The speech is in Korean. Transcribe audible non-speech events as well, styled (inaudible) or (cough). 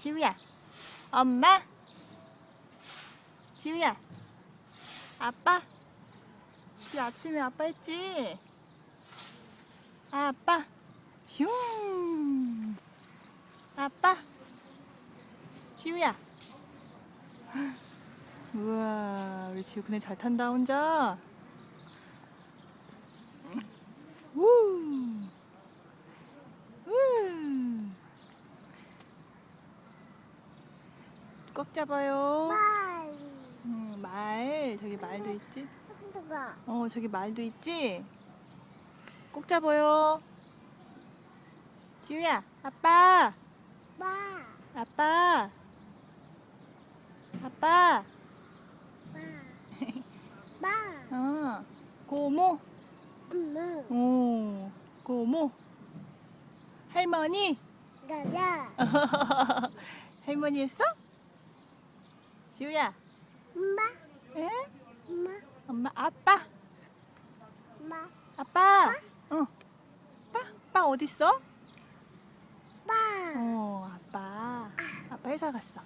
지우야, 엄마. 지우야, 아빠. 지우 아침에 아빠 했지? 아, 아빠. 슝. 아빠. 지우야. (gasps) 우와, 우리 지우 그네 잘 탄다, 혼자. 우. 우. 꽉 잡아요. 빨리. 음, 말. 저기 말도 있지? 어, 저기 말도 있지? 꼭 잡아요. 지우야, 아빠. 빠. 아빠. 아빠. 빠. 빠. (laughs) 어. 고모. 엄마. 오. 고모. 할머니. 나야. (laughs) 할머니 했어? 지우야. 엄마. 에? 엄마. 엄마, 아빠. 엄마. 아빠. 어. 아빠? 아빠 어딨어? 빠. 어, 아빠. 아빠 회사 갔어.